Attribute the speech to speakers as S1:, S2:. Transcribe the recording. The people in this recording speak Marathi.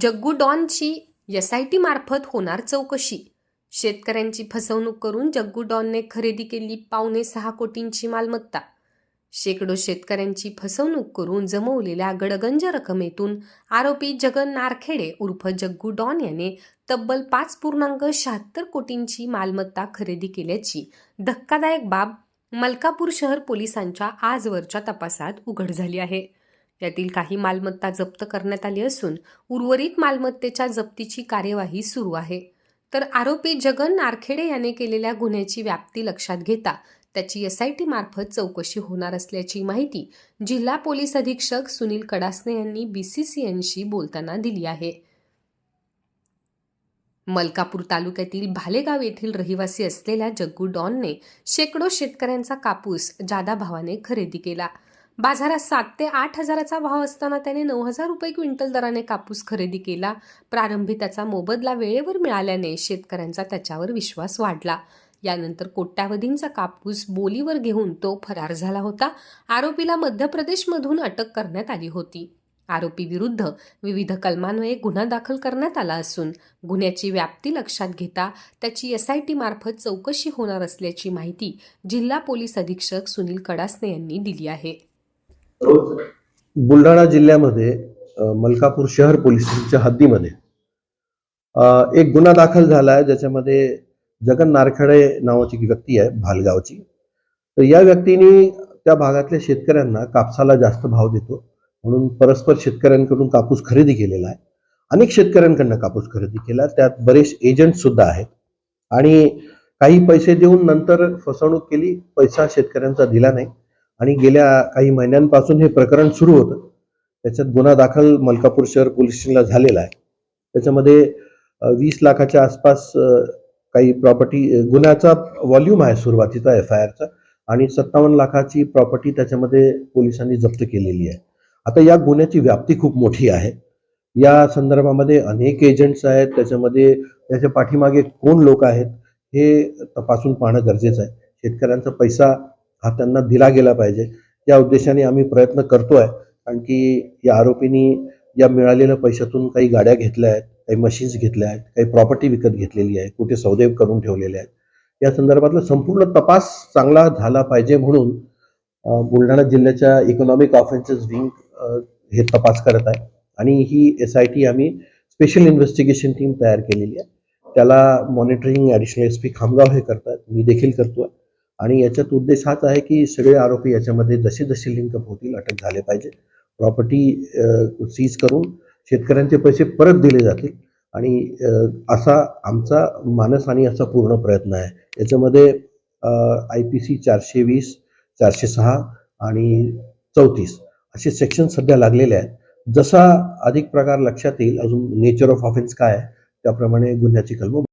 S1: जग्गू डॉनची एस आय टी मार्फत होणार चौकशी. शेतकऱ्यांची फसवणूक करून जग्गू डॉनने खरेदी केली पावणे सहा कोटींची मालमत्ता. शेकडो शेतकऱ्यांची फसवणूक करून जमवलेल्या गडगंज रकमेतून आरोपी जगन नारखेडे उर्फ जग्गू डॉन याने तब्बल पाच पूर्णांक शहात्तर कोटींची मालमत्ता खरेदी केल्याची धक्कादायक बाब मलकापूर शहर पोलिसांच्या आजवरच्या तपासात उघड झाली आहे. यातील काही मालमत्ता जप्त करण्यात आली असून उर्वरित मालमत्तेच्या जप्तीची कार्यवाही सुरू आहे. तर आरोपी जगन नारखेडे याने केलेल्या गुन्ह्याची व्याप्ती लक्षात घेता त्याची एस आय टी मार्फत चौकशी होणार असल्याची माहिती जिल्हा पोलीस अधीक्षक सुनील कडासने यांनी बीसीसीएनशी बोलताना दिली आहे. मलकापूर तालुक्यातील भालेगाव येथील रहिवासी असलेल्या जग्गू डॉनने शेकडो शेतकऱ्यांचा कापूस जादा भावाने खरेदी केला. बाजारात सात ते आठ हजाराचा भाव असताना त्याने नऊ हजार रुपये क्विंटल दराने कापूस खरेदी केला. प्रारंभी त्याचा मोबदला वेळेवर मिळाल्याने शेतकऱ्यांचा त्याच्यावर विश्वास वाढला. यानंतर कोट्यावधींचा कापूस बोलीवर घेऊन तो फरार झाला होता. आरोपीला मध्य प्रदेशमधून अटक करण्यात आली होती. आरोपी विरुद्ध विविध कलमान्वये गुन्हा दाखल करण्यात आला असून गुन्ह्याची व्याप्ती लक्षात घेता त्याची एस आय टी मार्फत चौकशी होणार असल्याची माहिती जिल्हा पोलीस अधीक्षक सुनील कडासने यांनी दिली आहे.
S2: बुलढाणा जिल्ह्यामध्ये मलकापूर शहर पोलिसांच्या हद्दीमध्ये एक गुन्हा दाखल झाला आहे ज्याच्यामध्ये जगन नारखेडे नावाची एक व्यक्ती आहे भालगावची. तर या व्यक्तीने त्या भागातल्या शेतकऱ्यांना कापसाला जास्त भाव देतो म्हणून परस्पर शेतकऱ्यांकडून कापूस खरेदी केलेला आहे. अनेक शेतकऱ्यांकडनं कापूस खरेदी केला त्यात बरेच एजंट सुद्धा आहेत. आणि काही पैसे देऊन नंतर फसवणूक केली पैसा शेतकऱ्यांचा दिला नाही. आणि गेल्या काही महिन्यांपासून हे प्रकरण सुरू होतं. त्याच्यात गुन्हा दाखल मलकापूर शहर पोलीस स्टेशनला झालेला आहे. त्याच्यामध्ये वीस लाखाच्या आसपास काही प्रॉपर्टी गुन्ह्याचा व्हॉल्यूम आहे सुरुवातीचा एफ आय आरचा आणि सत्तावन्न लाखाची प्रॉपर्टी त्याच्यामध्ये पोलिसांनी जप्त केलेली आहे. आता या गुन्ह्याची व्याप्ती खूप मोठी आहे. या संदर्भामध्ये अनेक एजंट्स आहेत. त्याच्यामध्ये त्याच्या पाठीमागे कोण लोक आहेत हे तपासून पाहणं गरजेचं आहे. शेतकऱ्यांचा पैसा हा त्यांना दिला गेला पाहिजे. या उद्देशाने आम्ही प्रयत्न करतोय. कारण की या आरोपींनी या मिळालेल्या पैशातून काही गाड्या घेतल्या आहेत काही मशीन्स घेतल्या आहेत काही प्रॉपर्टी विकत घेतलेली आहे कुठे सौदे करून ठेवलेले आहेत. या संदर्भातला संपूर्ण तपास चांगला झाला पाहिजे म्हणून बुलढाणा जिल्ह्याच्या इकॉनॉमिक ऑफेन्सेस विंग हे तपास करत आहे. आणि ही एस आय टी आम्ही स्पेशल इन्व्हेस्टिगेशन टीम तयार केलेली आहे. त्याला monitoring additional S P Khamgaon हे करतात. मी देखील करतो आहे आणि याच्यात उद्देश हाच आहे की सगळे आरोपी याच्यामध्ये जसे जसे लिंकअप होतील अटक झाले पाहिजे. प्रॉपर्टी सीज करून शेतकऱ्यांचे पैसे परत दिले जातील. आणि असा आमचा मानस आणि असा पूर्ण प्रयत्न आहे. याच्यामध्ये आय पी सी चारशे वीस चारशे सहा आणि चौतीस असे सेक्शन सध्या लागलेले आहेत. जसा अधिक प्रकार लक्षात येईल अजून नेचर ऑफ ऑफेन्स काय आहे त्याप्रमाणे गुन्ह्याची कलम